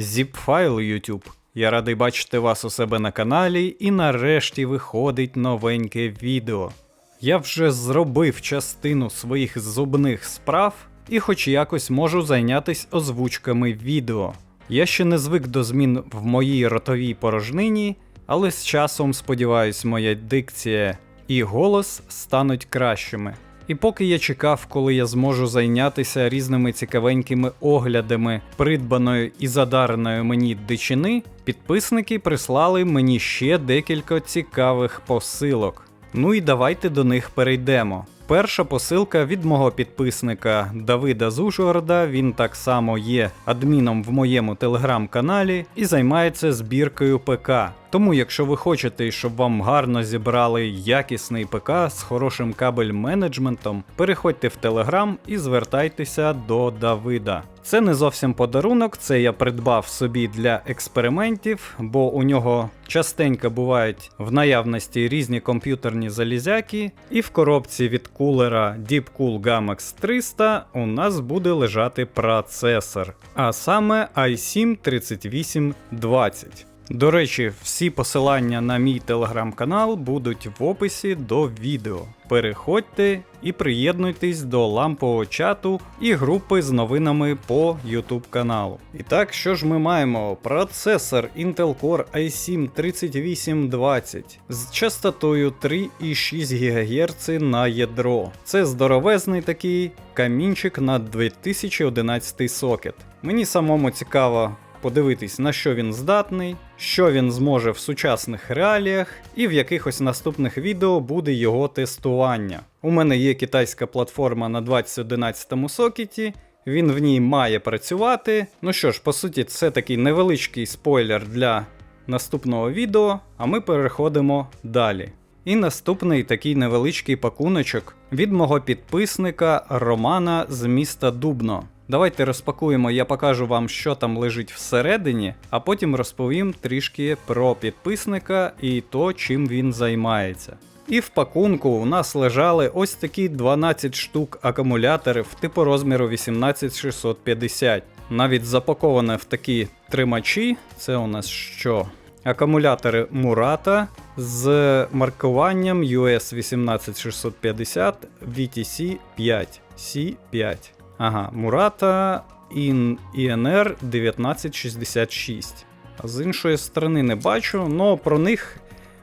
Zip-файл YouTube. Я радий бачити вас у себе на каналі, і нарешті виходить новеньке відео. Я вже зробив частину своїх зубних справ і хоч якось можу зайнятися озвучками відео. Я ще не звик до змін в моїй ротовій порожнині, але з часом, сподіваюсь, моя дикція і голос стануть кращими. І поки я чекав, коли я зможу зайнятися різними цікавенькими оглядами придбаної і задареної мені дичини, підписники прислали мені ще декілька цікавих посилок. Ну і давайте до них перейдемо. Перша посилка від мого підписника Давида Зужгорода. Він так само є адміном в моєму телеграм-каналі і займається збіркою ПК. Тому, якщо ви хочете, щоб вам гарно зібрали якісний ПК з хорошим кабель менеджментом, переходьте в Телеграм і звертайтеся до Давида. Це не зовсім подарунок, це я придбав собі для експериментів, бо у нього частенько бувають в наявності різні комп'ютерні залізяки, і в коробці від кулера Deepcool Gamex 300 у нас буде лежати процесор, а саме i7 3820. До речі, всі посилання на мій телеграм-канал будуть в описі до відео. Переходьте і приєднуйтесь до лампового чату і групи з новинами по YouTube каналу. І так, що ж ми маємо? Процесор Intel Core i7 3820 з частотою 3,6 ГГц на ядро. Це здоровезний такий камінчик на 2011 сокет. Мені самому цікаво подивитись, на що він здатний, що він зможе в сучасних реаліях, і в якихось наступних відео буде його тестування. У мене є китайська платформа на 2011 сокеті. Він в ній має працювати. Ну що ж, по суті, це такий невеличкий спойлер для наступного відео, а ми переходимо далі. І наступний такий невеличкий пакуночок від мого підписника Романа з міста Дубно. Давайте розпакуємо, я покажу вам, що там лежить всередині, а потім розповім трішки про підписника і то, чим він займається. І в пакунку у нас лежали ось такі 12 штук акумуляторів типу розміру 18650. Навіть запаковане в такі тримачі. Це у нас що? Акумулятори Murata з маркуванням US 18650 VTC 5 C5. Ага, IN INR 1966. З іншої сторони не бачу, але про них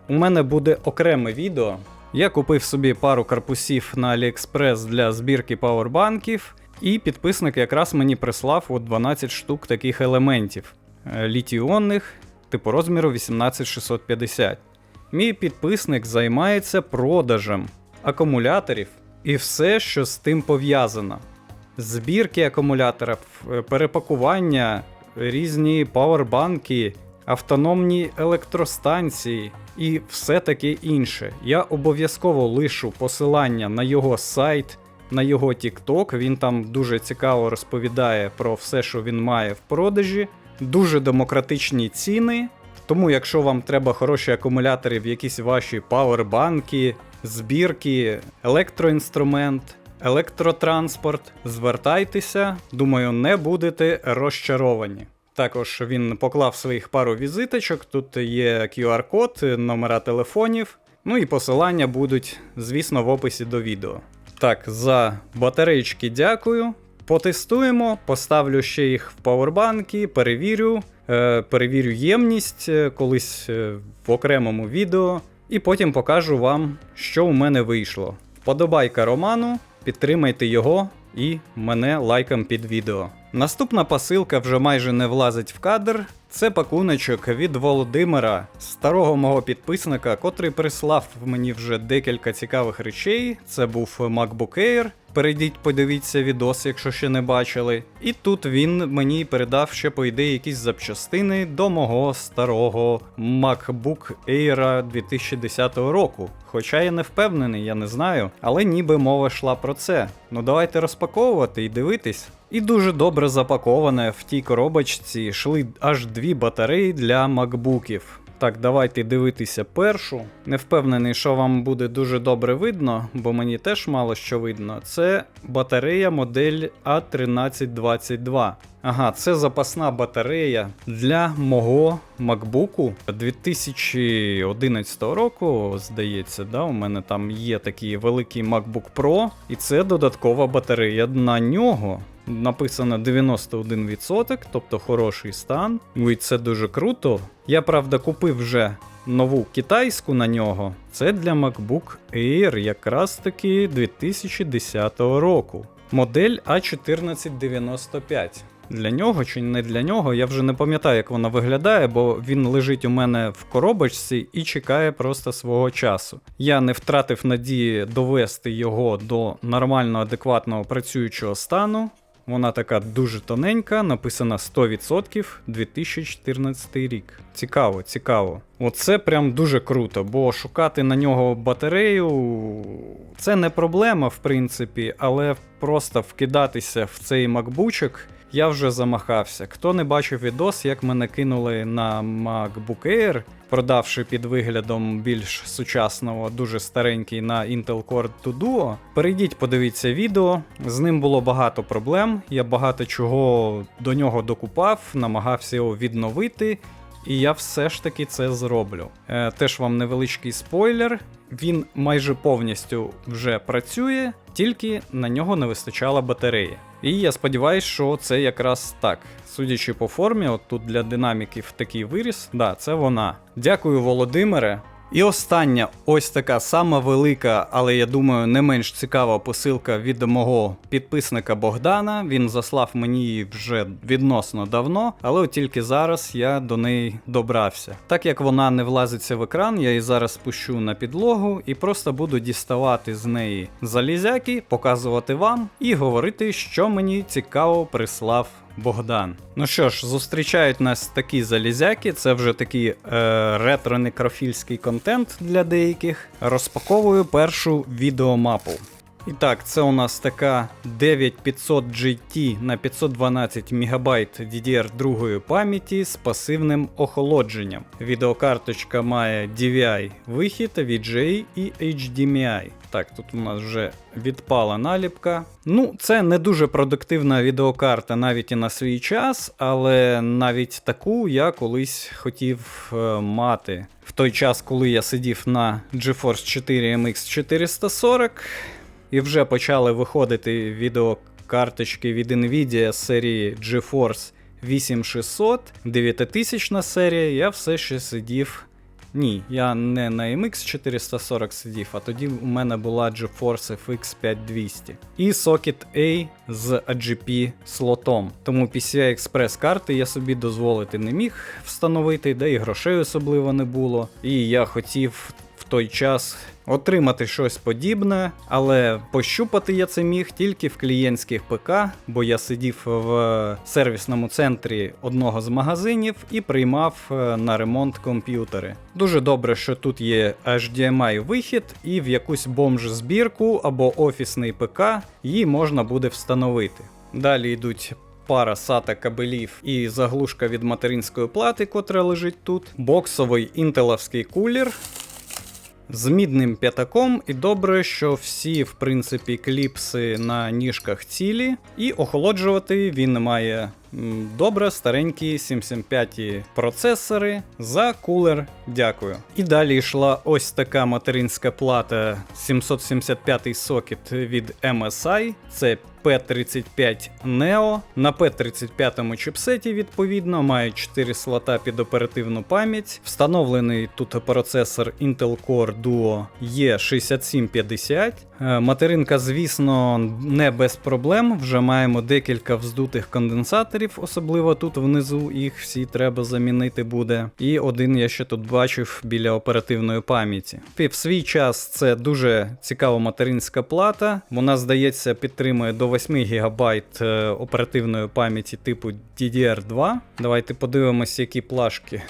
у мене буде окреме відео. Я купив собі пару корпусів на AliExpress для збірки пауербанків, і підписник якраз мені прислав от 12 штук таких елементів е, літіонних, типу розміру 18650. Мій підписник займається продажем акумуляторів і все, що з тим пов'язано. Збірки акумуляторів, е, перепакування, різні павербанки, автономні електростанції і все таке інше. Я обов'язково лишу посилання на його сайт, на його TikTok. Він там дуже цікаво розповідає про все, що він має в продажі. Дуже демократичні ціни. Тому, якщо вам треба хороші акумулятори в якісь ваші павербанки, збірки, електроінструмент, електротранспорт, звертайтеся, думаю, не будете розчаровані. Також він поклав своїх пару візиточок, тут є QR-код, номера телефонів, ну і посилання будуть, звісно, в описі до відео. Так, за батарейки дякую. Потестуємо, поставлю ще їх в павербанки, перевірю, е, перевірю ємність е, колись е, в окремому відео, і потім покажу вам, що у мене вийшло. Вподобайка Роману, підтримайте його і мене лайком під відео. Наступна посилка вже майже не влазить в кадр. Це пакуночок від Володимира, старого мого підписника, котрий прислав мені вже декілька цікавих речей. Це був MacBook Air. Перейдіть, подивіться відос, якщо ще не бачили. І тут він мені передав ще, по ідеї, якісь запчастини до мого старого MacBook Air 2010 року. Хоча я не впевнений, я не знаю, але ніби мова йшла про це. Ну давайте розпаковувати і дивитись. І дуже добре запаковане в тій коробочці йшли аж дві батареї для макбуків. Так, давайте дивитися першу. Не впевнений, що вам буде дуже добре видно, бо мені теж мало що видно. Це батарея модель A1322. Ага, це запасна батарея для мого MacBook 2011 року, здається, да, у мене там є такий великий MacBook Pro, і це додаткова батарея на нього. Написано 91%, тобто хороший стан. Ну і це дуже круто. Я правда купив вже нову китайську на нього. Це для MacBook Air якраз таки 2010 року. Модель A1495. Для нього чи не для нього, я вже не пам'ятаю, як вона виглядає, бо він лежить у мене в коробочці і чекає просто свого часу. Я не втратив надії довести його до нормально адекватного працюючого стану. Вона така дуже тоненька, написана 100% 2014 рік. Цікаво, цікаво. Оце прям дуже круто, бо шукати на нього батарею це не проблема, в принципі, але просто вкидатися в цей макбучок я вже замахався. Хто не бачив відос, як мене кинули на MacBook Air, продавши під виглядом більш сучасного, дуже старенький на Intel Core 2 Duo, перейдіть, подивіться відео. З ним було багато проблем. Я багато чого до нього докупав, намагався його відновити. І я все ж таки це зроблю. Е, теж вам невеличкий спойлер. Він майже повністю вже працює, тільки на нього не вистачало батареї. І я сподіваюся, що це якраз так. Судячи по формі, от тут для динаміків такий виріс, да, це вона. Дякую, Володимире. І остання, ось така сама велика, але я думаю, не менш цікава посилка від мого підписника Богдана. Він заслав мені її вже відносно давно, але от тільки зараз я до неї добрався. Так як вона не влазиться в екран, я її зараз спущу на підлогу і просто буду діставати з неї залізяки, показувати вам і говорити, що мені цікаво прислав Богдан. Ну що ж, зустрічають нас такі залізяки, це вже такий е, ретро-некрофільський контент для деяких. Розпаковую першу відеомапу. І так, це у нас така 9500 GT на 512 МБ DDR2 пам'яті з пасивним охолодженням. Відеокарточка має DVI вихід, VGA і HDMI. Так, тут у нас вже відпала наліпка. Ну, це не дуже продуктивна відеокарта навіть і на свій час, але навіть таку я колись хотів е, мати. В той час, коли я сидів на GeForce 4 MX 440, і вже почали виходити відеокарточки від Nvidia серії GeForce 8600, 9000 серія, я все ще сидів. Ні, я не на MX 440 сидів, а тоді у мене була GeForce FX 5200 і Socket A з AGP слотом. Тому PCI Express карти я собі дозволити не міг встановити, де і грошей особливо не було. І я хотів в той час отримати щось подібне, але пощупати я це міг тільки в клієнтських ПК, бо я сидів в сервісному центрі одного з магазинів і приймав е, на ремонт комп'ютери. Дуже добре, що тут є HDMI вихід, і в якусь бомж збірку або офісний ПК її можна буде встановити. Далі йдуть пара SATA кабелів і заглушка від материнської плати, котра лежить тут, боксовий інтеловський кулер. З мідним п'ятаком, і добре, що всі, в принципі, кліпси на ніжках цілі, і охолоджувати він має добре старенькі 775 процесори за кулер. Дякую. І далі йшла ось така материнська плата 775 сокет від MSI. Це P35 Neo. На P35 чіпсеті, відповідно, має 4 слота під оперативну пам'ять. Встановлений тут процесор Intel Core Duo E6750. Е, Материнка, звісно, не без проблем. Вже маємо декілька вздутих конденсаторів, особливо тут внизу їх всі треба замінити буде. І один я ще тут бачив біля оперативної пам'яті. В свій час це дуже цікава материнська плата. Вона, здається, підтримує до 8 ГБ е, оперативної пам'яті типу DDR2. Давайте подивимось, які плашки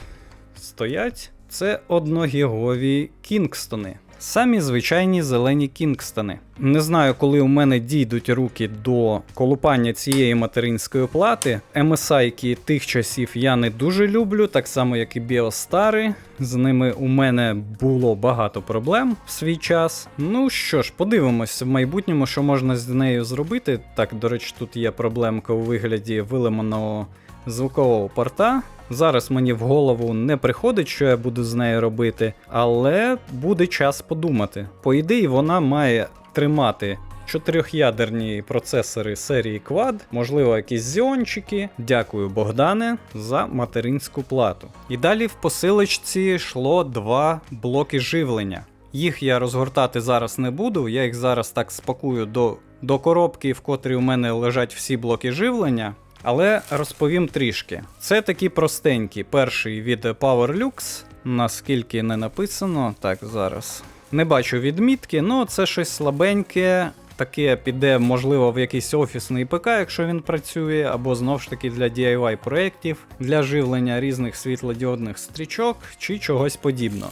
стоять. Це одногігові Кінгстони. Самі звичайні зелені кінгстони. Не знаю, коли у мене дійдуть руки до колупання цієї материнської плати. MSI тих часів я не дуже люблю, так само як і Біостари. З ними у мене було багато проблем в свій час. Ну що ж, подивимось в майбутньому, що можна з нею зробити. Так, до речі, тут є проблемка у вигляді вилиманого звукового порта. Зараз мені в голову не приходить, що я буду з нею робити, але буде час подумати. По ідеї, вона має тримати чотирьохядерні процесори серії Quad, можливо, якісь зіончики. Дякую, Богдане, за материнську плату. І далі в посилочці йшло два блоки живлення. Їх я розгортати зараз не буду, я їх зараз так спакую до, до коробки, в котрій у мене лежать всі блоки живлення. Але розповім трішки. Це такі простенькі. Перший від PowerLux, наскільки не написано. Так, зараз. Не бачу відмітки, ну це щось слабеньке. Таке піде, можливо, в якийсь офісний ПК, якщо він працює, або знову ж таки для DIY проєктів, для живлення різних світлодіодних стрічок чи чогось подібного.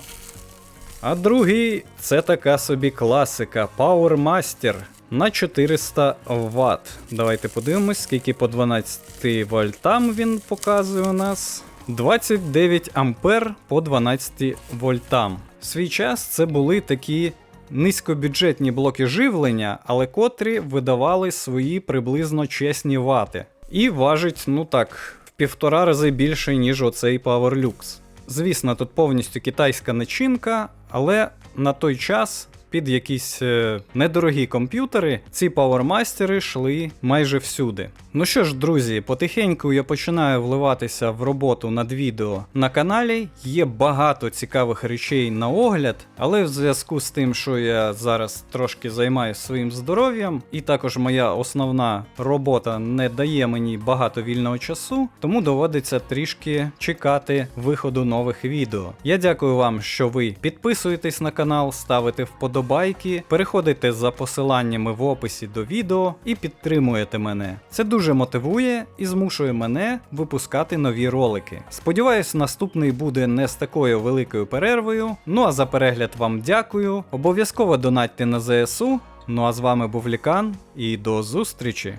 А другий це така собі класика Power Master на 400 Вт. Давайте подивимось, скільки по 12 вольтам він показує у нас. 29 ампер по 12 вольтам. В свій час це були такі низькобюджетні блоки живлення, але котрі видавали свої приблизно чесні вати. І важить, ну так, в півтора рази більше, ніж оцей PowerLux. Звісно, тут повністю китайська начинка, але на той час під якісь е, недорогі комп'ютери ці пауермастери йшли майже всюди. Ну що ж, друзі, потихеньку я починаю вливатися в роботу над відео на каналі. Є багато цікавих речей на огляд, але в зв'язку з тим, що я зараз трошки займаюся своїм здоров'ям, і також моя основна робота не дає мені багато вільного часу, тому доводиться трішки чекати виходу нових відео. Я дякую вам, що ви підписуєтесь на канал, ставите вподобайки, переходите за посиланнями в описі до відео і підтримуєте мене. Це дуже мотивує і змушує мене випускати нові ролики. Сподіваюсь, наступний буде не з такою великою перервою. Ну а за перегляд вам дякую. Обов'язково донатьте на ЗСУ. Ну а з вами був Лікан і до зустрічі!